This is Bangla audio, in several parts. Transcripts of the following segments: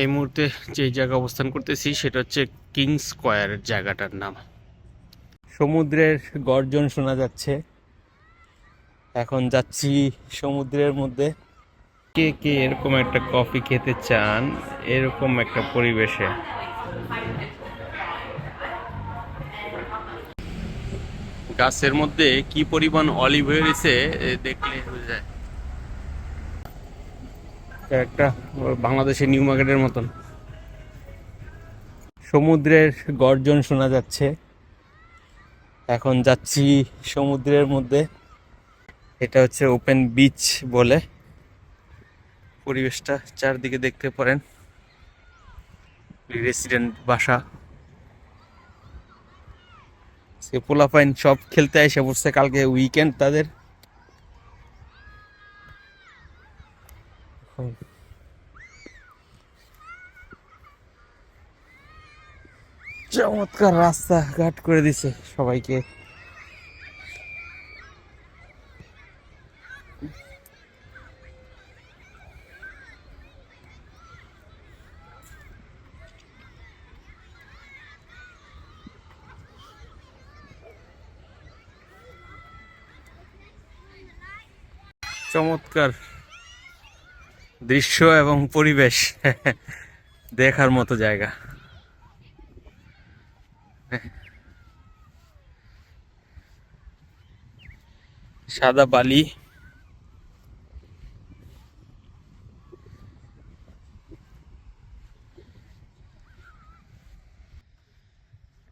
এই মুহূর্তে যে জায়গা অবস্থান করতেছি সেটা হচ্ছে কিং স্কোয়ার জায়গাটার নাম। সমুদ্রের গর্জন শোনা যাচ্ছে। এখন যাচ্ছি সমুদ্রের মধ্যে। কে কে এরকম একটা কফি খেতে চান এরকম একটা পরিবেশে? গাছের মধ্যে কি পরিমাণ অলিভ হয়েছে এ দেখলে বোঝা যায়। একটা বাংলাদেশের নিউ মার্কেটের মতন। সমুদ্রের গর্জন শোনা যাচ্ছে। এখন যাচ্ছি সমুদ্রের মধ্যে। এটা হচ্ছে ওপেন বিচ বলে। পরিবেশটা চারদিকে দেখতে পারেন। রেসিডেন্ট বাসা। সে পোলাপাইন সব খেলতে এসে পড়ছে কালকে উইকেন্ড তাদের। চমৎকার রাস্তা ঘাট করে দিছে সবাইকে। চমৎকার দৃশ্য এবং পরিবেশ দেখার মতো জায়গা। সাদা বালি।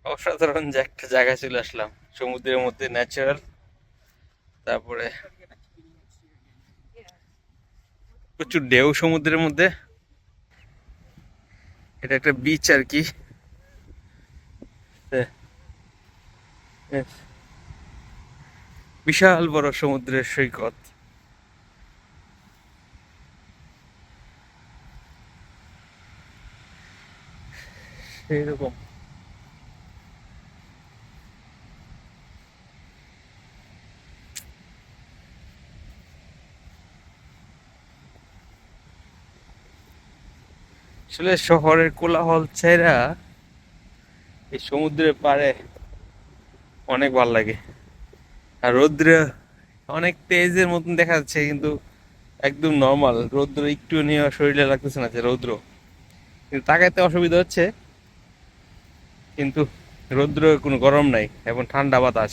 অসাধারণ যে একটা জায়গায় চলে আসলাম সমুদ্রের মধ্যে ন্যাচারাল তারপরে প্রচুর ঢেউ সমুদ্রের মধ্যে। এটা একটা বিচ আর কি। এ, এ, বিশাল বড় সমুদ্রের সৈকত। সেইরকম। আসলে শহরের কোলাহল ছেড়া এই সমুদ্রের পাড়ে অনেক ভালো লাগে। আর রৌদ্র অনেক তেজের মতন দেখা যাচ্ছে, কিন্তু একদম নর্মাল রৌদ্র একটু নিয়ে শরীরে লাগতেছে না যে রৌদ্র। কিন্তু তাকাইতে অসুবিধা হচ্ছে, কিন্তু রৌদ্র কোনো গরম নাই এবং ঠান্ডা বাতাস।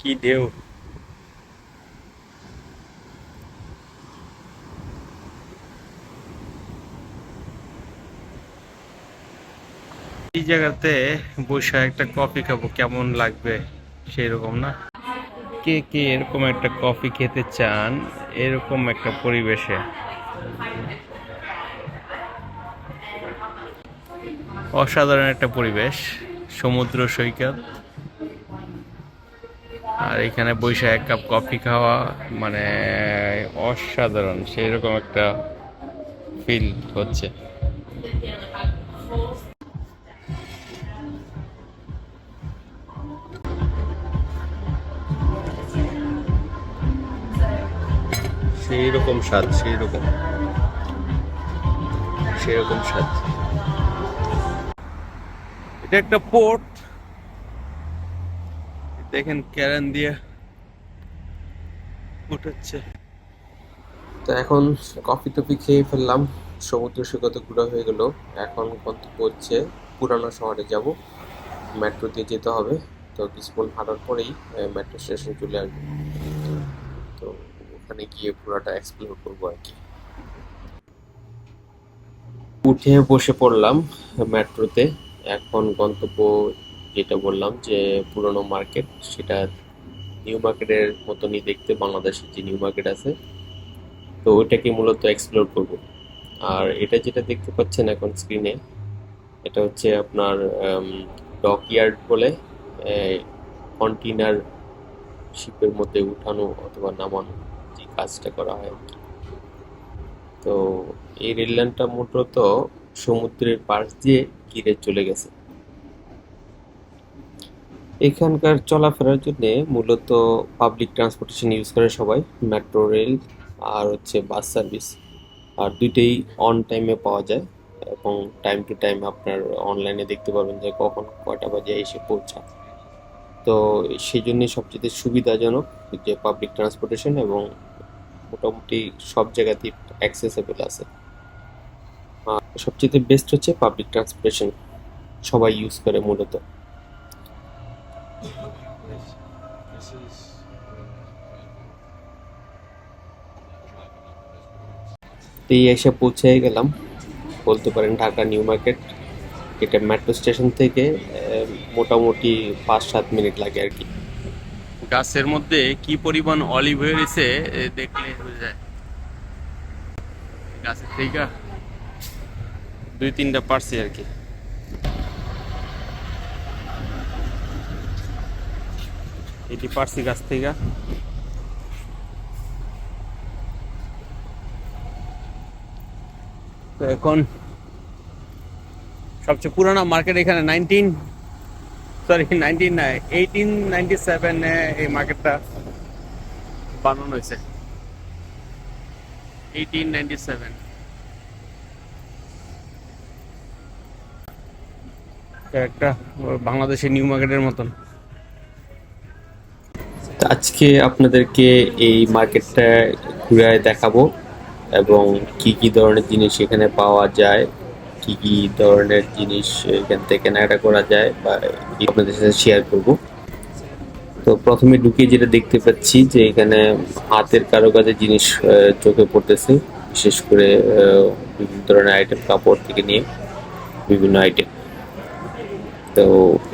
কি ঢেউ। এই জায়গাতে বসে একটা কফি খাব, কেমন লাগবে? সেই রকম না? কে কে এরকম একটা কফি খেতে চান, এরকম একটা পরিবেশে? অসাধারণ একটা পরিবেশ, সমুদ্র সৈকত। আর এখানে বসে এক কাপ কফি খাওয়া মানে অসাধারণ সেই রকম একটা ফিল হচ্ছে। সেই রকম স্বাদ সেই রকম সেরকম স্বাদ। এটা একটা পোর্ট। দেখেন ক্যারান দিয়ে উঠাচ্ছে তো এখন কফি টফি খেয়ে ফেললাম। সমুদ্র সৈকত ঘোরা হয়ে গেল। এখন গন্তব্য হচ্ছে পুরানো শহরে যাব। মেট্রো দিয়ে যেতে হবে। তো কিছুক্ষণ হাঁটার পরেই মেট্রো স্টেশন চলে আসবে। ওখানে গিয়ে পুরোটা এক্সপ্লোর করব আর কি। উঠে বসে পড়লাম মেট্রোতে। এখন গন্তব্য যেটা বললাম যে, পুরনো মার্কেট, সেটা নিউ মার্কেটের মতনই দেখতে বাংলাদেশের যে নিউ মার্কেট আছে। তো ওইটাকে মূলত এক্সপ্লোর করব। আর এটা যেটা দেখতে পাচ্ছেন এখন স্ক্রিনে এটা হচ্ছে আপনার ডক ইয়ার্ড বলে কন্টেনার শিপের মধ্যে উঠানো অথবা নামানো। যে কাজটা করা হয়। তো এই রেল লাইনটা মূলত সমুদ্রের পাশ দিয়ে ঘিরে চলে গেছে। এখানকার চলাফেরার জন্য মূলত পাবলিক ট্রান্সপোর্টেশন ইউজ করে সবাই মেট্রো রেল আর হচ্ছে বাস সার্ভিস আর দুইটাই অন টাইমে পাওয়া যায় এবং টাইম টু টাইম আপনার অনলাইনে দেখতে পাবেন যে কখন কয়টা বাজে এসে পৌঁছায়। তো সেই জন্যে সবচেয়ে সুবিধাজনক যে পাবলিক ট্রান্সপোর্টেশন এবং মোটামুটি সব জায়গাতেই অ্যাক্সেসেবল আছে। সবচেয়ে বেস্ট হচ্ছে পাবলিক ট্রান্সপোর্টেশন সবাই ইউজ করে মূলত। এই এসে পৌঁছে গেলাম, বলতে পারেন ঢাকা নিউ মার্কেট। এটা মেট্রো স্টেশন থেকে মোটামুটি পাঁচ সাত মিনিট লাগে আর কি। গাছের মধ্যে কি পরিমাণ অলিভ হয়ে রয়েছে দেখলে বোঝা যায়। গাছের থেকে দুই তিনটা পারছি আর কি। এটি পারছি গাছ থেকে। তো এখন সবচেয়ে পুরানো মার্কেট এখানে নাইনটিন সরি নাইনটিন না এইটিন নাইনটি সেভেনে এই মার্কেটটা বানানো হয়েছে। এইটিন নাইনটি সেভেন একটা বাংলাদেশের নিউ মার্কেটের মতন। আজকে আপনাদেরকে এই মার্কেটটা ঘুরে দেখাবো এবং কি কি ধরনের জিনিস এখানে পাওয়া যায়। কি কি ধরনের জিনিস এখান থেকে কেনাকাটা করা যায় বা আপনাদের সাথে শেয়ার করব। তো প্রথমে ঢুকে যেটা দেখতে পাচ্ছি যে এখানে হাতের কারও কারুকাজের জিনিস চোখে পড়তেছে। বিশেষ করে বিভিন্ন ধরনের আইটেম কাপড় থেকে নিয়ে বিভিন্ন আইটেম তো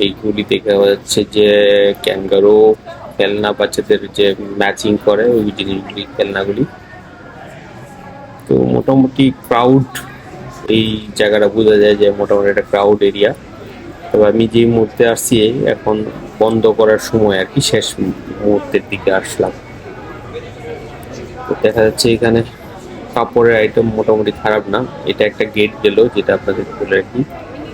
এইগুলি দেখা যাচ্ছে যে ক্যাঙ্গারো, খেলনা বাচ্চাদের যে ম্যাচিং করে ওই জিনিসগুলি, খেলনাগুলি। তো মোটামুটি ক্রাউড এই জায়গাটা বোঝা যায় যে মোটামুটি একটা ক্রাউড এরিয়া তবে আমি যে মুহূর্তে আসছি, এখন বন্ধ করার সময় আর কি, শেষ মুহূর্তের দিকে আসলাম। দেখা যাচ্ছে এখানে কাপড়ের আইটেম মোটামুটি খারাপ না। এটা একটা গেট গেল, যেটা আপনাদের বলে রাখি।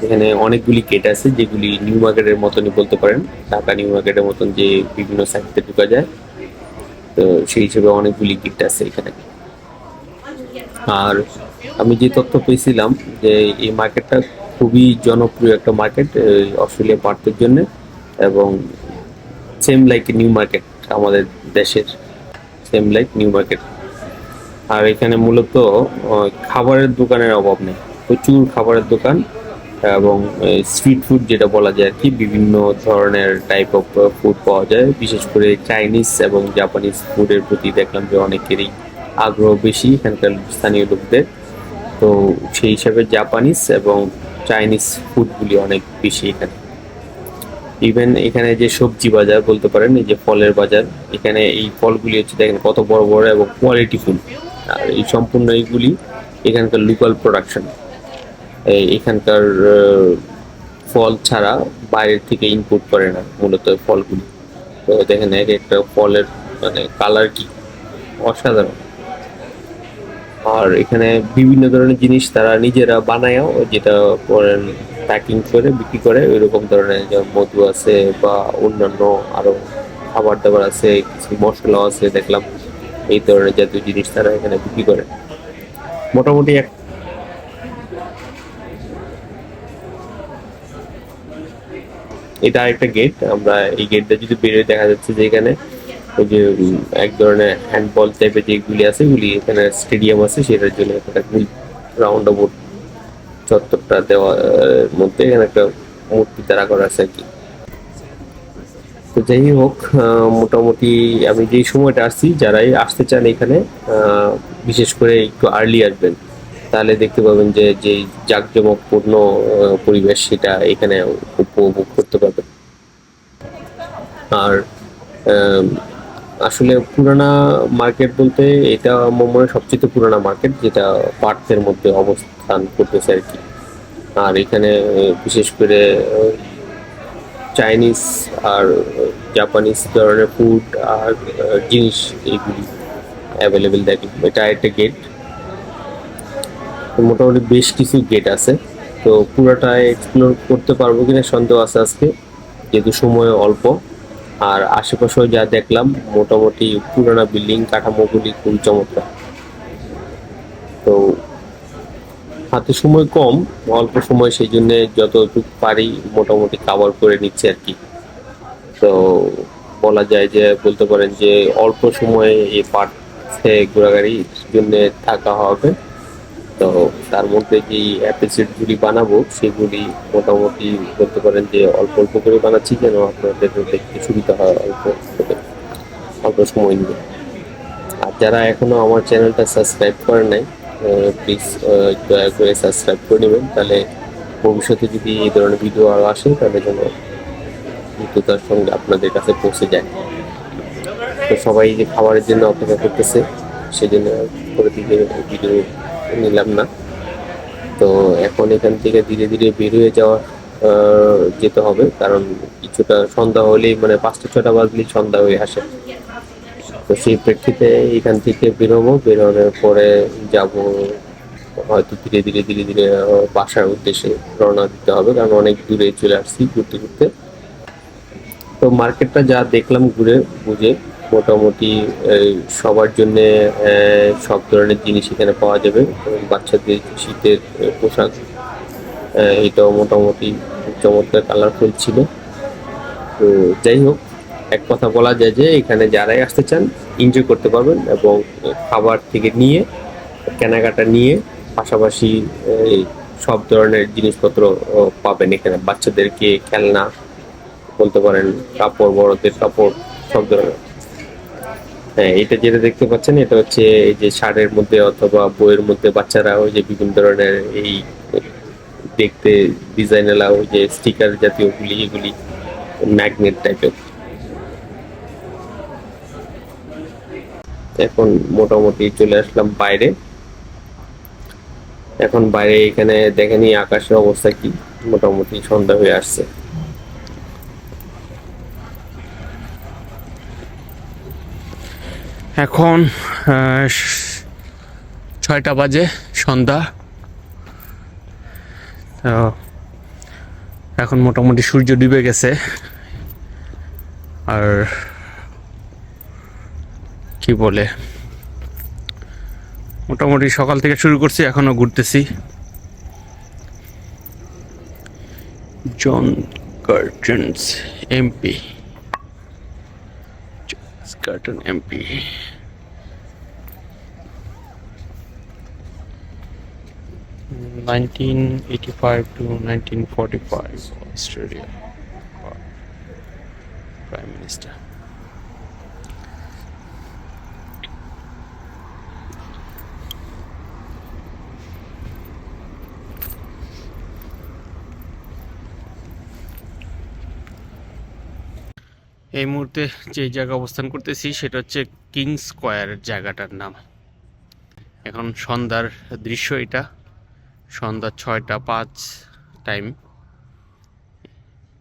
এখানে অনেকগুলি গেট আছে, যেগুলি নিউ মার্কেটের মতনই বলতে পারেন। ঢাকা নিউ মার্কেটের মতন যে বিভিন্ন সাইডে ঢুকা যায়। তো সেই হিসেবে অনেকগুলি গেট আছে এখানে। আর আমি যে তথ্য পেয়েছিলাম যে এই মার্কেটটা খুবই জনপ্রিয় একটা মার্কেট অস্ট্রেলিয়া পার্টের জন্য এবং সেম লাইক নিউ মার্কেট আমাদের দেশের সেম লাইক নিউ মার্কেট আর এখানে মূলত খাবারের দোকানের অভাব নেই, প্রচুর খাবারের দোকান এবং স্ট্রিট ফুড যেটা বলা যায় আর কি, বিভিন্ন ধরনের টাইপ অফ ফুড পাওয়া যায়। বিশেষ করে চাইনিজ এবং জাপানিজ ফুডের প্রতি দেখলাম যে অনেকেরই আগ্রহ বেশি এখানকার স্থানীয় লোকদের। তো সেই হিসাবে জাপানিজ এবং চাইনিজ ফুডগুলি অনেক বেশি এখানে। ইভেন এখানে যে সবজি বাজার বলতে পারেন, এই যে ফলের বাজার, এখানে এই ফলগুলি হচ্ছে দেখেন কত বড় বড় এবং কোয়ালিটি ফুল। আর এই সম্পূর্ণ এইগুলি এখানকার লোকাল প্রোডাকশন এখানকার ফল ছাড়া বাইরের থেকে ইনপুট করে না মূলত ফলগুলি। তো দেখেন এক একটা ফলের মানে কালার কি? অসাধারণ। আর এখানে বিভিন্ন ধরনের জিনিস তারা নিজেরা বানায়ও, যেটা করেন প্যাকিং করে, বিক্রি করে ওই রকম ধরনের যেমন মধু আছে বা অন্যান্য আরও খাবার দাবার আছে, কিছু মশলাও আছে, দেখলাম এই ধরনের জাতীয় জিনিস তারা এখানে বিক্রি করে। মোটামুটি এক এটা একটা গেট আমরা এই গেটটা যদি বেরোয় দেখা যাচ্ছে যে এখানে ওই যে এক ধরনের হ্যান্ডবল টাইপের যেগুলি আছে, গুলি এখানে স্টেডিয়াম আছে, সেটার জন্য একটা গুলি রাউন্ড অ্যাবাউট চত্বরটা দেওয়া মধ্যে এখানে একটা মূর্তি তারা করা আছে আর কি। তো যাই হোক মোটামুটি আমি যেই সময়টা আসছি, যারাই আসতে চান এখানে বিশেষ করে একটু আর্লি আসবেন, তাহলে দেখতে পাবেন যে যে জাঁকজমকপূর্ণ পরিবেশ সেটা এখানে উপভোগ করতে পারবেন। আর আসলে পুরানা মার্কেট বলতে এটা আমার মনে সবচেয়ে পুরানা মার্কেট যেটা পার্থের মধ্যে অবস্থান করতেছে আর কি। আর এখানে, বিশেষ করে চাইনিজ আর জাপানিজ ধরনের ফুড আর, জিনিস এইগুলি অ্যাভেলেবেল দেখি এটা একটা গেট মোটামুটি বেশ কিছু গেট আছে। তো পুরোটা এক্সপ্লোর করতে পারব কিনা সন্দেহ আছে আজকে। যেহেতু সময় অল্প। আর আশেপাশেও যা দেখলাম, মোটামুটি পুরানা বিল্ডিং কাঠামোগুলি খুব চমৎকার। তো হাতে সময় কম, অল্প সময় সেই জন্য যতটুকু পারি মোটামুটি কাভার করে নিচ্ছে আর কি। তো বলা যায় যে, বলতে পারেন যে অল্প সময়ে এই পার্থে ঘোরাঘুরির জন্য থাকা হবে। তো তার মধ্যে যে অ্যাপিসিডগুলি বানাবো, সেগুলি মোটামুটি বলতে পারেন যে অল্প অল্প করে বানাচ্ছি যেন আপনাদের দেখতে সুবিধা হয় অল্প অল্প সময় নিয়ে। আর যারা এখনও আমার চ্যানেলটা সাবস্ক্রাইব করে নাই প্লিজ দয়া করে সাবস্ক্রাইব করে নেবেন। তাহলে ভবিষ্যতে যদি এই ধরনের ভিডিও আরও আসে, তাহলে যেন দ্রুততার সঙ্গে আপনাদের কাছে পৌঁছে যায়। তো সবাই যে খাবারের জন্য অপেক্ষা করতেছে, সেজন্য করে দিকে ভিডিও নিলাম না। এখন এখান থেকে ধীরে ধীরে বের হয়ে যাওয়া যেতে হবে। কারণ কিছুটা সন্ধ্যা হলেই মানে পাঁচটা, ছটা বাজলেই সন্ধ্যা হয়ে আসে। তো সেই প্রেক্ষিতে এখান থেকে বেরোবো। বেরোনোর পরে যাব হয়তো ধীরে ধীরে ধীরে ধীরে বাসার উদ্দেশ্যে রওনা দিতে হবে। কারণ অনেক দূরে চলে আসছি ঘুরতে ঘুরতে। তো মার্কেটটা যা দেখলাম ঘুরে বুঝে মোটামুটি সবার জন্য সব ধরনের জিনিস এখানে পাওয়া যাবে। বাচ্চাদের শীতের পোশাক এটাও মোটামুটি চমৎকার কালারফুল ছিল। তো যাই হোক, এক কথা বলা যায় যে, এখানে যারাই আসতে চান এনজয় করতে পারবেন এবং খাবার থেকে নিয়ে, কেনাকাটা নিয়ে, পাশাপাশি সব ধরনের জিনিসপত্র পাবেন এখানে। বাচ্চাদেরকে খেলনা বলতে পারেন, কাপড়, বড়দের কাপড়, সব ধরনের। হ্যাঁ এটা যেটা দেখতে পাচ্ছেন, এটা হচ্ছে এই যে সারের মধ্যে অথবা বইয়ের মধ্যে বাচ্চারা ওই যে বিভিন্ন ধরনের এই দেখতে ডিজাইনেলা ওই যে স্টিকার জাতীয় গুলি, এগুলি ম্যাগনেট টাইপের এখন মোটামুটি চলে আসলাম বাইরে। এখন বাইরে এখানে দেখেনি আকাশের অবস্থা কি? মোটামুটি সন্ধ্যা হয়ে আসছে। এখন ছয়টা বাজে, সন্ধ্যা। এখন মোটামুটি সূর্য ডুবে গেছে। আর কি বলে? মোটামুটি সকাল থেকে শুরু করছি, এখনও ঘুরতেছি। John cartons MP. got MP. Nineteen eighty five to nineteen forty five, Australia Prime Minister. এই মুহূর্তে যে জায়গা অবস্থান করতেছি সেটা হচ্ছে কিং স্কোয়ার জায়গাটার নাম। এখন সন্ধ্যার দৃশ্য এটা। সন্ধ্যা ছয়টা পাঁচ টাইম।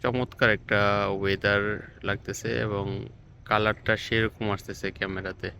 চমৎকার একটা ওয়েদার লাগতেছে এবং কালারটা সেরকম আসতেছে ক্যামেরাতে।